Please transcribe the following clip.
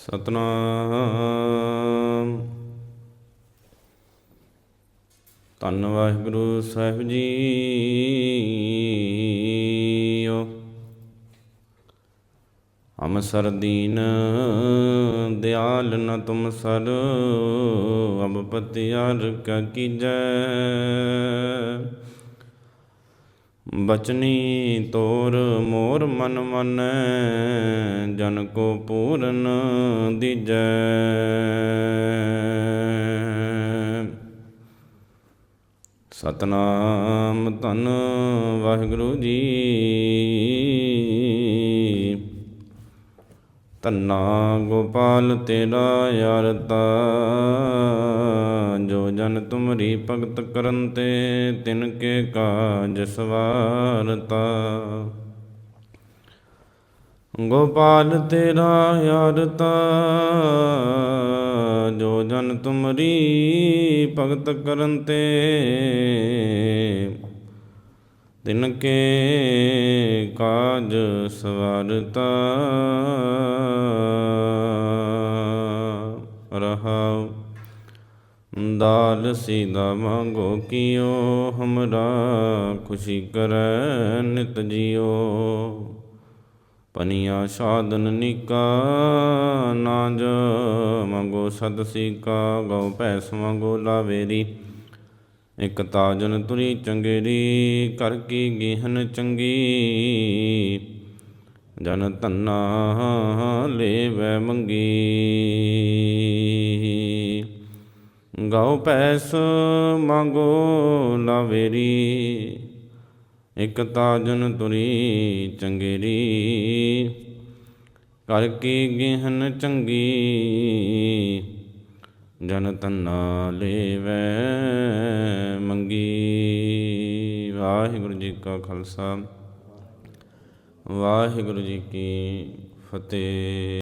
ਸਤਨਾਮ। ਧੰਨ ਵਾਹਿਗੁਰੂ ਸਾਹਿਬ ਜੀਓ। ਹਮ ਸਰਦੀਨ ਦਿਆਲ ਨ ਤੁਮ ਸਰ, ਅਬ ਪਤਿਆਰ ਕਾ ਕੀਜੈ ਬਚਨੀ ਤੋਰ ਮੋਰ ਮਨ ਮਨ ਜਨ ਕੋ ਪੂਰਨ ਦੀਜੈ। ਸਤਨਾਮ ਧੰਨ ਵਾਹਿਗੁਰੂ ਜੀ ਧੰਨਾ ਗੋਪਾਲ ਤੇਰਾ ਯਾਰਤਾ ਜੋ ਜਨ ਤੁਮਰੀ ਭਗਤ ਕਰਨ ਤੇ ਤਿਨ ਕੇ ਕਾਜ ਸਵਾਰਤਾ ਗੋਪਾਲ ਤੇਰਾ ਯਾਰਤਾ ਜੋ ਜਨ ਤੁਮਰੀ ਭਗਤ ਕਰਨ ਤੇ ਤਿਨ ਕੇ ਕਾਜ ਸਵਾਰਤਾ ਰਹਾਉ। ਦਾਲ ਸੀਦਾ ਮੰਗੋ ਕੀਓ, ਹਮਰਾ ਖੁਸ਼ੀ ਕਰੈ ਨਿਤ ਜਿਓ। ਪਨੀਆ ਸਾਧਨ ਨਿਕਾ, ਨਾਜ ਮੰਗੋ ਸਦ ਸੀਕਾ, ਗਉ ਭੈਸ ਮੰਗੋ ਲਾਵੇਰੀ। ਇਕ ਤਾਜਨ ਤੁਰੀ ਚੰਗੇਰੀ ਕਰ ਕੀ ਗਿਹਨ ਚੰਗੀ। ਜਨ ਧੰਨਾ ਲੇਵੈ ਮੰਗੀ। ਗਉ ਪੈਸ ਮੰਗੋ ਲਾਵੇਰੀ ਇਕ ਤਾਜਨ ਤੁਰੀ ਚੰਗੇਰੀ ਕਰ ਕੀ ਗਿਹਨ ਚੰਗੀ। ਜਨ ਤੰਨਾ ਲੇਵੈ ਮੰਗੀ। ਵਾਹਿਗੁਰੂ ਜੀ ਕਾ ਖਾਲਸਾ। ਵਾਹਿਗੁਰੂ ਜੀ ਕੀ ਫਤਿਹ।